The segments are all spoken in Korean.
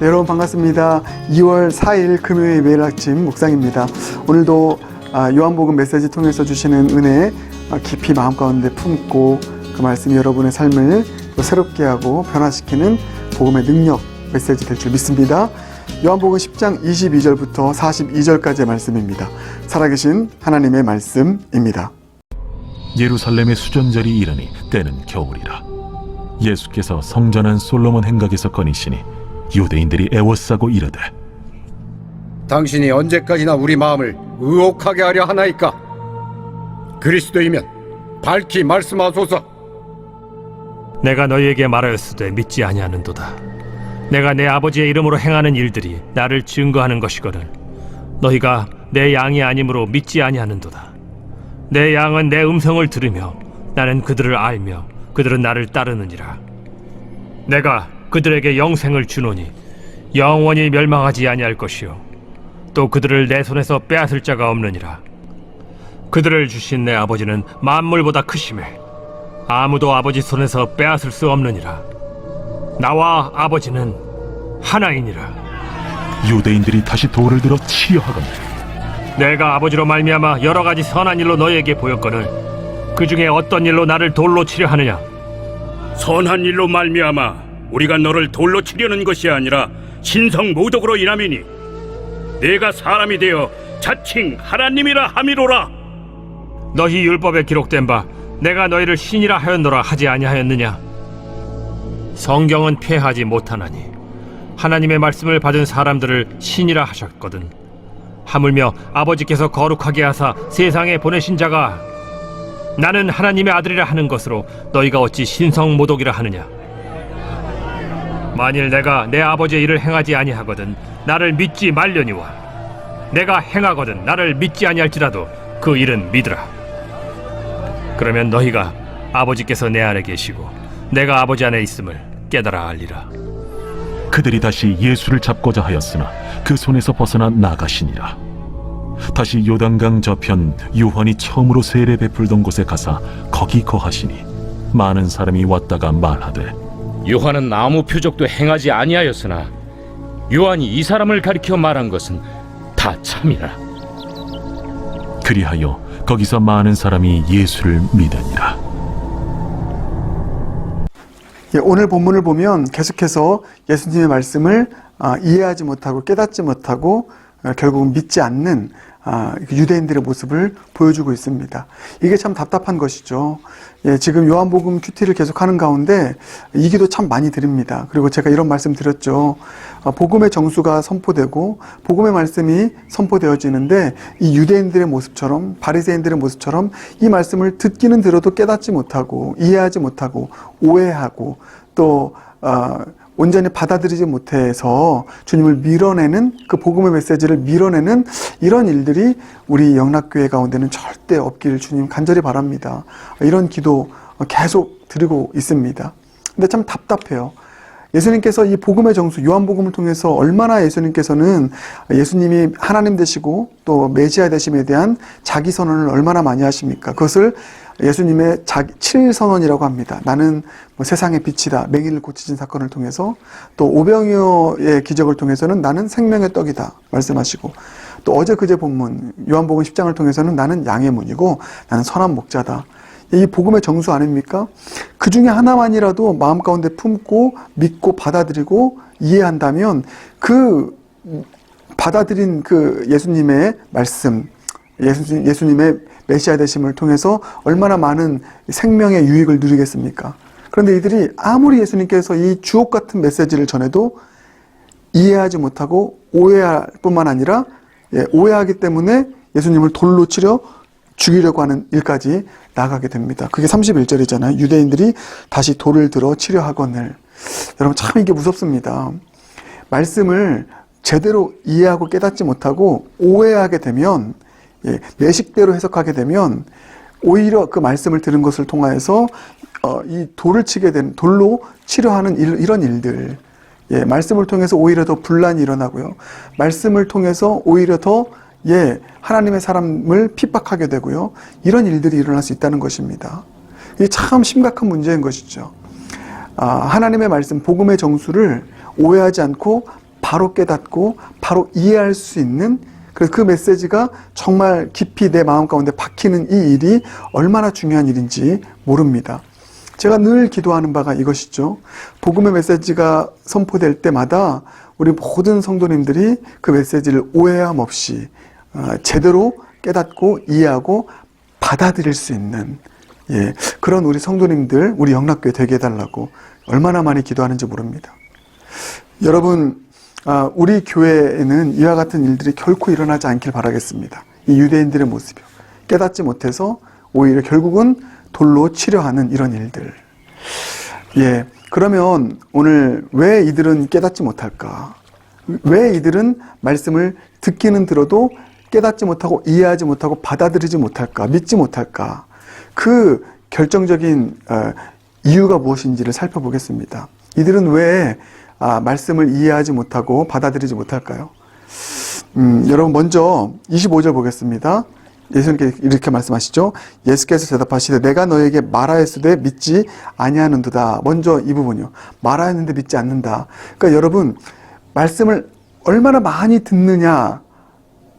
네, 여러분 반갑습니다. 2월 4일 금요일 매일 아침 묵상입니다. 오늘도 아, 요한복음 메시지 통해서 주시는 은혜 아, 깊이 마음 가운데 품고 그 말씀이 여러분의 삶을 또 새롭게 하고 변화시키는 복음의 능력 메시지 될 줄 믿습니다. 요한복음 10장 22절부터 42절까지의 말씀입니다. 살아계신 하나님의 말씀입니다. 예루살렘의 수전절이 이르니 때는 겨울이라 예수께서 성전한 솔로몬 행각에서 거니시니 유대인들이 애워싸고 이르되 당신이 언제까지나 우리 마음을 의혹하게 하려 하나이까? 그리스도이면 밝히 말씀하소서. 내가 너희에게 말하였으되 믿지 아니하는도다. 내가 내 아버지의 이름으로 행하는 일들이 나를 증거하는 것이거든. 너희가 내 양이 아니므로 믿지 아니하는도다. 내 양은 내 음성을 들으며 나는 그들을 알며 그들은 나를 따르느니라. 내가 그들에게 영생을 주노니 영원히 멸망하지 아니할 것이요 또 그들을 내 손에서 빼앗을 자가 없느니라. 그들을 주신 내 아버지는 만물보다 크심에 아무도 아버지 손에서 빼앗을 수 없느니라. 나와 아버지는 하나이니라. 유대인들이 다시 돌을 들어 치려 하거늘 내가 아버지로 말미암아 여러 가지 선한 일로 너희에게 보였거늘 그 중에 어떤 일로 나를 돌로 치려 하느냐? 선한 일로 말미암아 우리가 너를 돌로 치려는 것이 아니라 신성 모독으로 인함이니 내가 사람이 되어 자칭 하나님이라 함이로라 너희 율법에 기록된 바 내가 너희를 신이라 하였노라 하지 아니하였느냐? 성경은 폐하지 못하나니 하나님의 말씀을 받은 사람들을 신이라 하셨거든. 하물며 아버지께서 거룩하게 하사 세상에 보내신 자가 나는 하나님의 아들이라 하는 것으로 너희가 어찌 신성 모독이라 하느냐? 만일 내가 내 아버지의 일을 행하지 아니하거든 나를 믿지 말려니와 내가 행하거든 나를 믿지 아니할지라도 그 일은 믿으라. 그러면 너희가 아버지께서 내 안에 계시고 내가 아버지 안에 있음을 깨달아 알리라. 그들이 다시 예수를 잡고자 하였으나 그 손에서 벗어나 나가시니라 다시 요단강 저편 요한이 처음으로 세례 베풀던 곳에 가사 거기 거하시니 많은 사람이 왔다가 말하되 요한은 아무 표적도 행하지 아니하였으나 요한이 이 사람을 가리켜 말한 것은 다 참이라. 그리하여 거기서 많은 사람이 예수를 믿으니라 예, 오늘 본문을 보면 계속해서 예수님의 말씀을 아, 이해하지 못하고 깨닫지 못하고 어, 결국은 믿지 않는 아, 유대인들의 모습을 보여주고 있습니다. 이게 참 답답한 것이죠. 예, 지금 요한복음 큐티를 계속하는 가운데 이 기도 참 많이 드립니다. 그리고 제가 이런 말씀 드렸죠. 아, 복음의 정수가 선포되고 복음의 말씀이 선포되어지는데 이 유대인들의 모습처럼 바리새인들의 모습처럼 이 말씀을 듣기는 들어도 깨닫지 못하고 이해하지 못하고 오해하고 또 어, 온전히 받아들이지 못해서 주님을 밀어내는 그 복음의 메시지를 밀어내는 이런 일들이 우리 영락교회 가운데는 절대 없기를 주님 간절히 바랍니다. 이런 기도 계속 드리고 있습니다. 근데 참 답답해요. 예수님께서 이 복음의 정수 요한복음을 통해서 얼마나 예수님께서는 예수님이 하나님 되시고 또 메시아 되심에 대한 자기 선언을 얼마나 많이 하십니까? 그것을 예수님의 자기 7선언이라고 합니다. 나는 뭐 세상의 빛이다. 맹인을 고치신 사건을 통해서 또 오병이어의 기적을 통해서는 나는 생명의 떡이다. 말씀하시고 또 어제 그제 본문 요한복음 10장을 통해서는 나는 양의 문이고 나는 선한 목자다. 이 복음의 정수 아닙니까? 그 중에 하나만이라도 마음 가운데 품고 믿고 받아들이고 이해한다면 그 받아들인 그 예수님의 말씀, 예수, 예수님의 메시아 되심을 통해서 얼마나 많은 생명의 유익을 누리겠습니까? 그런데 이들이 아무리 예수님께서 이 주옥 같은 메시지를 전해도 이해하지 못하고 오해할 뿐만 아니라 예, 오해하기 때문에 예수님을 돌로 치려 죽이려고 하는 일까지 나가게 됩니다. 그게 31절이잖아요. 유대인들이 다시 돌을 들어 치려 하거늘. 여러분 참 이게 무섭습니다. 말씀을 제대로 이해하고 깨닫지 못하고 오해하게 되면 예, 내 식대로 해석하게 되면 오히려 그 말씀을 들은 것을 통하여서 어, 이 돌을 치게 된 돌로 치료하는 일, 이런 일들 예, 말씀을 통해서 오히려 더 분란이 일어나고요. 말씀을 통해서 오히려 더 예, 하나님의 사람을 핍박하게 되고요. 이런 일들이 일어날 수 있다는 것입니다. 이게 참 심각한 문제인 것이죠. 아, 하나님의 말씀, 복음의 정수를 오해하지 않고 바로 깨닫고 바로 이해할 수 있는 그래서 그 메시지가 정말 깊이 내 마음 가운데 박히는 이 일이 얼마나 중요한 일인지 모릅니다. 제가 늘 기도하는 바가 이것이죠. 복음의 메시지가 선포될 때마다 우리 모든 성도님들이 그 메시지를 오해함 없이 어, 제대로 깨닫고 이해하고 받아들일 수 있는 예, 그런 우리 성도님들, 우리 영락교회 되게 해달라고 얼마나 많이 기도하는지 모릅니다. 여러분, 아, 우리 교회에는 이와 같은 일들이 결코 일어나지 않길 바라겠습니다. 이 유대인들의 모습이요. 깨닫지 못해서 오히려 결국은 돌로 치려하는 이런 일들. 예. 그러면 오늘 왜 이들은 깨닫지 못할까? 왜 이들은 말씀을 듣기는 들어도 깨닫지 못하고 이해하지 못하고 받아들이지 못할까? 믿지 못할까? 그 결정적인 어, 이유가 무엇인지를 살펴보겠습니다. 이들은 왜 아, 말씀을 이해하지 못하고 받아들이지 못할까요? 음, 여러분 먼저 25절 보겠습니다. 예수님께 이렇게 말씀하시죠. 예수께서 대답하시되 내가 너에게 말하였으되 믿지 아니하는도다. 먼저 이 부분이요. 말하였는데 믿지 않는다. 그러니까 여러분 말씀을 얼마나 많이 듣느냐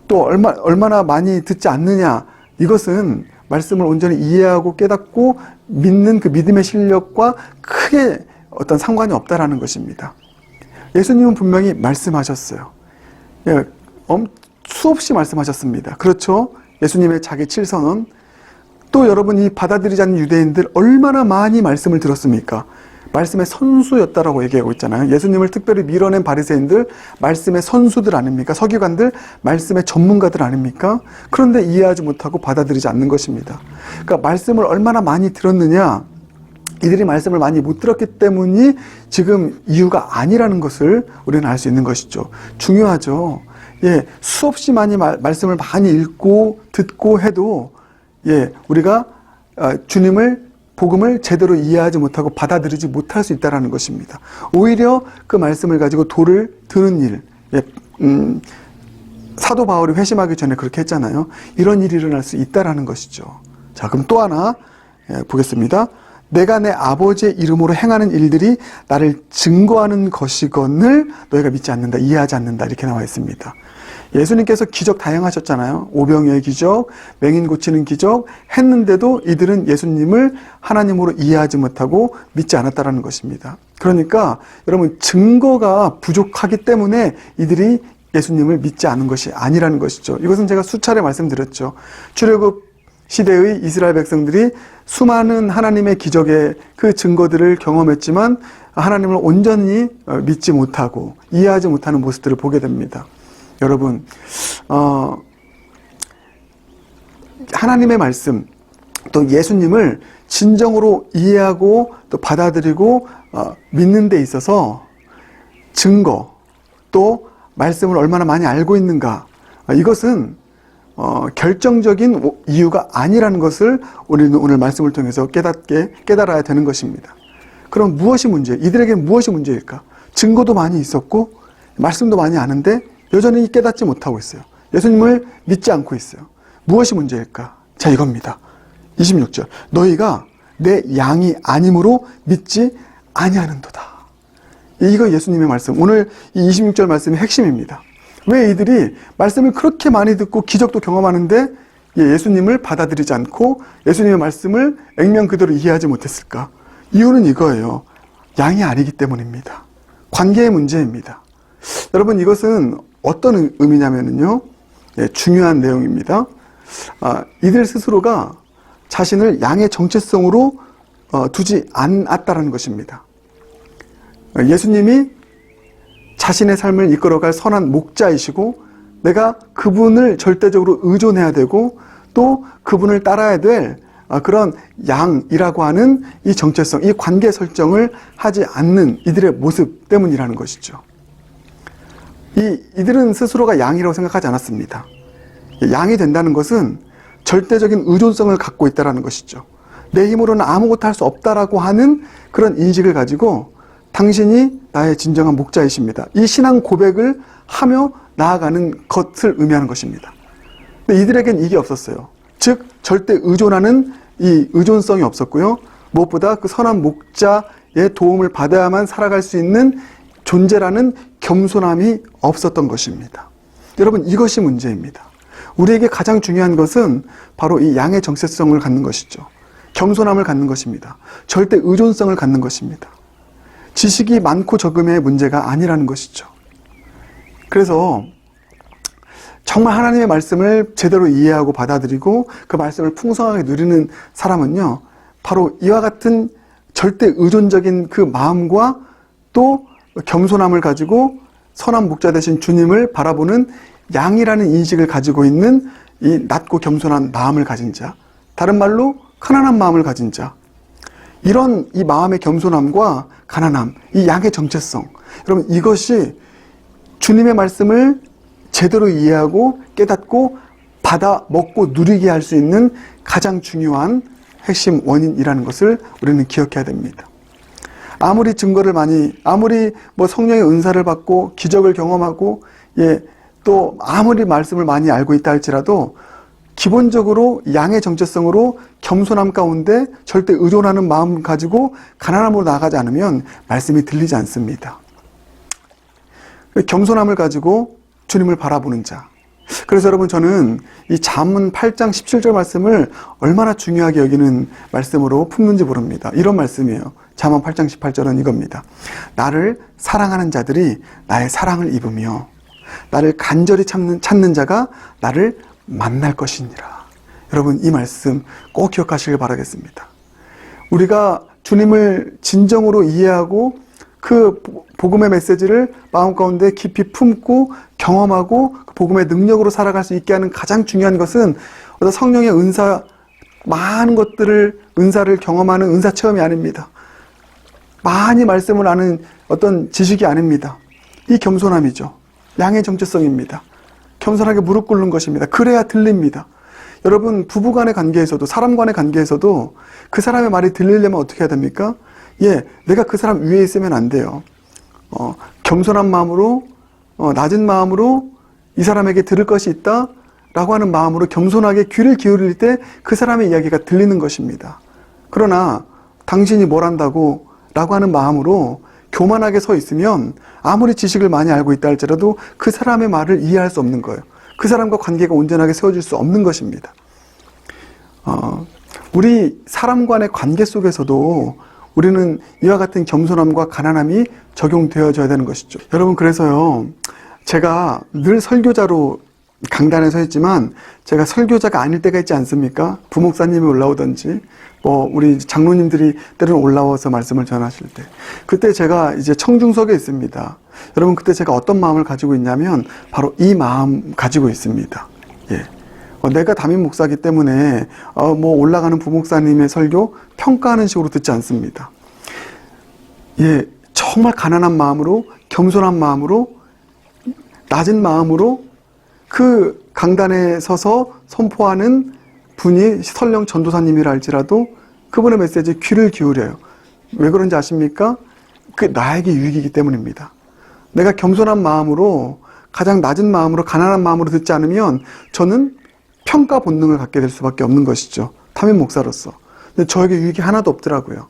또 얼마, 얼마나 많이 듣지 않느냐 이것은 말씀을 온전히 이해하고 깨닫고 믿는 그 믿음의 실력과 크게 어떤 상관이 없다라는 것입니다. 예수님은 분명히 말씀하셨어요. 예, 엄, 수없이 말씀하셨습니다. 그렇죠? 예수님의 자기 칠선은 또 여러분이 받아들이지 않는 유대인들 얼마나 많이 말씀을 들었습니까? 말씀의 선수였다라고 얘기하고 있잖아요. 예수님을 특별히 밀어낸 바리새인들 말씀의 선수들 아닙니까? 서기관들 말씀의 전문가들 아닙니까? 그런데 이해하지 못하고 받아들이지 않는 것입니다. 그러니까 말씀을 얼마나 많이 들었느냐? 이들이 말씀을 많이 못 들었기 때문이 지금 이유가 아니라는 것을 우리는 알 수 있는 것이죠. 중요하죠. 예, 수없이 많이 말, 말씀을 많이 읽고 듣고 해도 예, 우리가 어, 주님을 복음을 제대로 이해하지 못하고 받아들이지 못할 수 있다라는 것입니다. 오히려 그 말씀을 가지고 돌을 드는 일, 예, 음, 사도 바울이 회심하기 전에 그렇게 했잖아요. 이런 일이 일어날 수 있다라는 것이죠. 자, 그럼 또 하나 예, 보겠습니다. 내가 내 아버지의 이름으로 행하는 일들이 나를 증거하는 것이건을 너희가 믿지 않는다, 이해하지 않는다 이렇게 나와 있습니다. 예수님께서 기적 다양하셨잖아요. 오병이의 기적, 맹인 고치는 기적 했는데도 이들은 예수님을 하나님으로 이해하지 못하고 믿지 않았다라는 것입니다. 그러니까 여러분 증거가 부족하기 때문에 이들이 예수님을 믿지 않은 것이 아니라는 것이죠. 이것은 제가 수차례 말씀드렸죠. 출애굽 시대의 이스라엘 백성들이 수많은 하나님의 기적의 그 증거들을 경험했지만 하나님을 온전히 어, 믿지 못하고 이해하지 못하는 모습들을 보게 됩니다. 여러분, 어, 하나님의 말씀, 또 예수님을 진정으로 이해하고 또 받아들이고 어, 믿는 데 있어서 증거, 또 말씀을 얼마나 많이 알고 있는가, 어, 이것은 어, 결정적인 오- 이유가 아니라는 것을 우리는 오늘 말씀을 통해서 깨닫게 깨달아야 되는 것입니다. 그럼 무엇이 문제? 이들에게 무엇이 문제일까? 증거도 많이 있었고 말씀도 많이 아는데 여전히 깨닫지 못하고 있어요. 예수님을 믿지 않고 있어요. 무엇이 문제일까? 자 이겁니다. 26절. 너희가 내 양이 아님으로 믿지 아니하는도다. 이거 예수님의 말씀. 오늘 이 26절 말씀의 핵심입니다. 왜 이들이 말씀을 그렇게 많이 듣고 기적도 경험하는데 예, 예수님을 받아들이지 않고 예수님의 말씀을 액면 그대로 이해하지 못했을까? 이유는 이거예요. 양이 아니기 때문입니다. 관계의 문제입니다. 여러분 이것은 어떤 의- 의미냐면요. 예, 중요한 내용입니다. 아, 이들 스스로가 자신을 양의 정체성으로 어, 두지 않았다는 것입니다. 어, 예수님이 자신의 삶을 이끌어갈 선한 목자이시고 내가 그분을 절대적으로 의존해야 되고 또 그분을 따라야 될 아, 그런 양이라고 하는 이 정체성, 이 관계 설정을 하지 않는 이들의 모습 때문이라는 것이죠. 이, 이들은 스스로가 양이라고 생각하지 않았습니다. 양이 된다는 것은 절대적인 의존성을 갖고 있다는 것이죠. 내 힘으로는 아무것도 할 수 없다라고 하는 그런 인식을 가지고 당신이 나의 진정한 목자이십니다. 이 신앙 고백을 하며 나아가는 것을 의미하는 것입니다. 근데 이들에겐 이게 없었어요. 즉, 절대 의존하는 이 의존성이 없었고요. 무엇보다 그 선한 목자의 도움을 받아야만 살아갈 수 있는 존재라는 겸손함이 없었던 것입니다. 여러분, 이것이 문제입니다. 우리에게 가장 중요한 것은 바로 이 양의 정체성을 갖는 것이죠. 겸손함을 갖는 것입니다. 절대 의존성을 갖는 것입니다. 지식이 많고 적음의 문제가 아니라는 것이죠. 그래서 정말 하나님의 말씀을 제대로 이해하고 받아들이고 그 말씀을 풍성하게 누리는 사람은요, 바로 이와 같은 절대 의존적인 그 마음과 또 겸손함을 가지고 선한 목자 되신 주님을 바라보는 양이라는 인식을 가지고 있는 이 낮고 겸손한 마음을 가진 자, 다른 말로 가난한 마음을 가진 자, 이런 이 마음의 겸손함과 가난함, 이 양의 정체성, 여러분 이것이 주님의 말씀을 제대로 이해하고 깨닫고 받아 먹고 누리게 할 수 있는 가장 중요한 핵심 원인이라는 것을 우리는 기억해야 됩니다. 아무리 증거를 많이, 아무리 뭐 성령의 은사를 받고 기적을 경험하고, 예, 또 아무리 말씀을 많이 알고 있다 할지라도 기본적으로 양의 정체성으로 겸손함 가운데 절대 의존하는 마음 가지고 가난함으로 나아가지 않으면 말씀이 들리지 않습니다. 겸손함을 가지고 주님을 바라보는 자. 그래서 여러분 저는 이 잠언 8장 17절 말씀을 얼마나 중요하게 여기는 말씀으로 품는지 모릅니다. 이런 말씀이에요. 잠언 8장 18절은 이겁니다. 나를 사랑하는 자들이 나의 사랑을 입으며 나를 간절히 찾는, 찾는 자가 나를 만날 것이니라. 여러분 이 말씀 꼭 기억하시길 바라겠습니다. 우리가 주님을 진정으로 이해하고 그 복음의 메시지를 마음 가운데 깊이 품고 경험하고 그 복음의 능력으로 살아갈 수 있게 하는 가장 중요한 것은 성령의 은사 많은 것들을 은사를 경험하는 은사 체험이 아닙니다. 많이 말씀을 아는 어떤 지식이 아닙니다. 이 겸손함이죠. 양의 정체성입니다. 겸손하게 무릎 꿇는 것입니다. 그래야 들립니다. 여러분 부부 간의 관계에서도 사람 간의 관계에서도 그 사람의 말이 들리려면 어떻게 해야 됩니까? 예, 내가 그 사람 위에 있으면 안 돼요. 어, 겸손한 마음으로 어, 낮은 마음으로 이 사람에게 들을 것이 있다 라고 하는 마음으로 겸손하게 귀를 기울일 때 그 사람의 이야기가 들리는 것입니다. 그러나 당신이 뭘 한다고 라고 하는 마음으로 교만하게 서 있으면 아무리 지식을 많이 알고 있다 할지라도 그 사람의 말을 이해할 수 없는 거예요. 그 사람과 관계가 온전하게 세워질 수 없는 것입니다. 어, 우리 사람 간의 관계 속에서도 우리는 이와 같은 겸손함과 가난함이 적용되어져야 되는 것이죠. 여러분, 그래서요, 제가 늘 설교자로 강단에 서 있지만 제가 설교자가 아닐 때가 있지 않습니까? 부목사님이 올라오든지 뭐 우리 장로님들이 때로는 올라와서 말씀을 전하실 때 그때 제가 이제 청중석에 있습니다. 여러분 그때 제가 어떤 마음을 가지고 있냐면 바로 이 마음 가지고 있습니다. 예. 어, 내가 담임 목사기 때문에 어, 뭐 올라가는 부목사님의 설교 평가하는 식으로 듣지 않습니다. 예, 정말 가난한 마음으로 겸손한 마음으로 낮은 마음으로 그 강단에 서서 선포하는 분이 설령 전도사님이라 할지라도 그분의 메시지에 귀를 기울여요. 왜 그런지 아십니까? 그 나에게 유익이기 때문입니다. 내가 겸손한 마음으로 가장 낮은 마음으로 가난한 마음으로 듣지 않으면 저는 평가 본능을 갖게 될 수밖에 없는 것이죠. 담임 목사로서. 근데 저에게 유익이 하나도 없더라고요.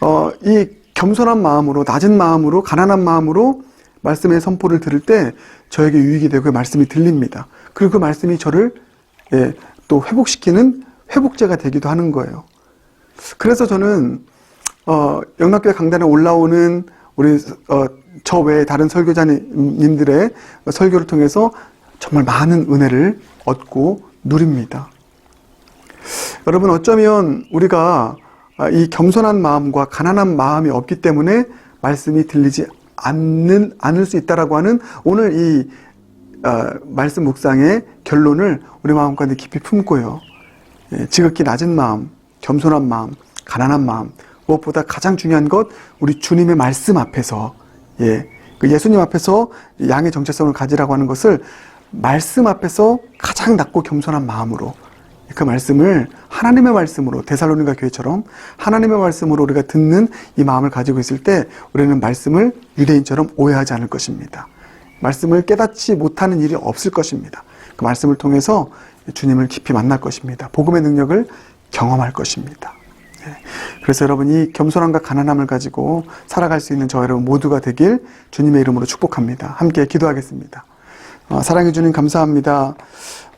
어, 이 겸손한 마음으로, 낮은 마음으로, 가난한 마음으로 말씀의 선포를 들을 때 저에게 유익이 되고 그 말씀이 들립니다. 그리고 그 말씀이 저를 예, 또 회복시키는 회복제가 되기도 하는 거예요. 그래서 저는 어, 영락교회 강단에 올라오는 우리 어, 저 외에 다른 설교자님들의 설교를 통해서 정말 많은 은혜를 얻고 누립니다. 여러분 어쩌면 우리가 이 겸손한 마음과 가난한 마음이 없기 때문에 말씀이 들리지 않는 않을 수 있다라고 하는 오늘 이 어, 말씀 묵상의 결론을 우리 마음 가운데 깊이 품고요. 예, 지극히 낮은 마음, 겸손한 마음, 가난한 마음, 무엇보다 가장 중요한 것 우리 주님의 말씀 앞에서 예, 그 예수님 앞에서 양의 정체성을 가지라고 하는 것을 말씀 앞에서 가장 낮고 겸손한 마음으로 그 말씀을 하나님의 말씀으로 데살로니가 교회처럼 하나님의 말씀으로 우리가 듣는 이 마음을 가지고 있을 때 우리는 말씀을 유대인처럼 오해하지 않을 것입니다. 말씀을 깨닫지 못하는 일이 없을 것입니다. 그 말씀을 통해서 주님을 깊이 만날 것입니다. 복음의 능력을 경험할 것입니다. 예. 그래서 여러분 이 겸손함과 가난함을 가지고 살아갈 수 있는 저 여러분 모두가 되길 주님의 이름으로 축복합니다. 함께 기도하겠습니다. 어, 사랑해 주님 감사합니다.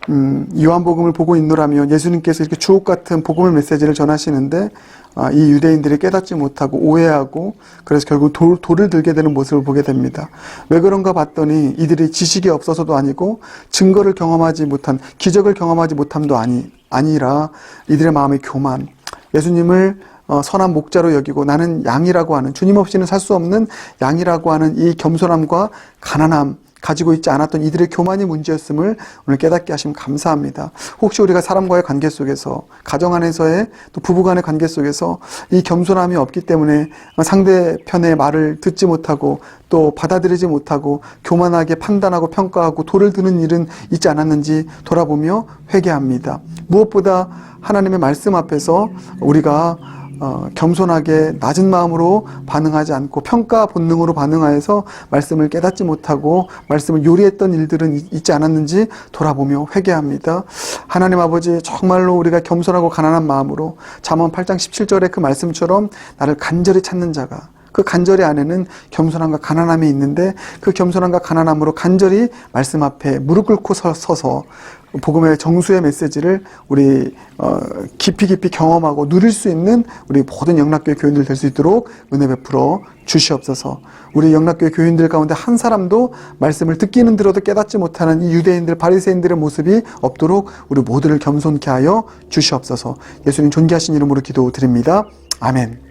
음, 요한복음을 보고 있노라면 예수님께서 이렇게 주옥 같은 복음의 메시지를 전하시는데 아, 이 유대인들이 깨닫지 못하고 오해하고 그래서 결국 돌, 돌을 들게 되는 모습을 보게 됩니다. 왜 그런가 봤더니 이들이 지식이 없어서도 아니고 증거를 경험하지 못한 기적을 경험하지 못함도 아니 아니라 이들의 마음의 교만 예수님을 어, 선한 목자로 여기고 나는 양이라고 하는 주님 없이는 살 수 없는 양이라고 하는 이 겸손함과 가난함 가지고 있지 않았던 이들의 교만이 문제였음을 오늘 깨닫게 하시면 감사합니다. 혹시 우리가 사람과의 관계 속에서 가정 안에서의 또 부부 간의 관계 속에서 이 겸손함이 없기 때문에 상대편의 말을 듣지 못하고 또 받아들이지 못하고 교만하게 판단하고 평가하고 돌을 드는 일은 있지 않았는지 돌아보며 회개합니다. 무엇보다 하나님의 말씀 앞에서 우리가 어, 겸손하게 낮은 마음으로 반응하지 않고 평가 본능으로 반응하여서 말씀을 깨닫지 못하고 말씀을 요리했던 일들은 있- 있지 않았는지 돌아보며 회개합니다. 하나님 아버지 정말로 우리가 겸손하고 가난한 마음으로 잠언 8장 17절의 그 말씀처럼 나를 간절히 찾는 자가 그 간절히 안에는 겸손함과 가난함이 있는데 그 겸손함과 가난함으로 간절히 말씀 앞에 무릎 꿇고 서- 서서 복음의 정수의 메시지를 우리 어, 깊이 깊이 경험하고 누릴 수 있는 우리 모든 영락교회 교인들 될 수 있도록 은혜 베풀어 주시옵소서. 우리 영락교회 교인들 가운데 한 사람도 말씀을 듣기는 들어도 깨닫지 못하는 이 유대인들 바리새인들의 모습이 없도록 우리 모두를 겸손케 하여 주시옵소서. 예수님 존귀하신 이름으로 기도드립니다. 아멘.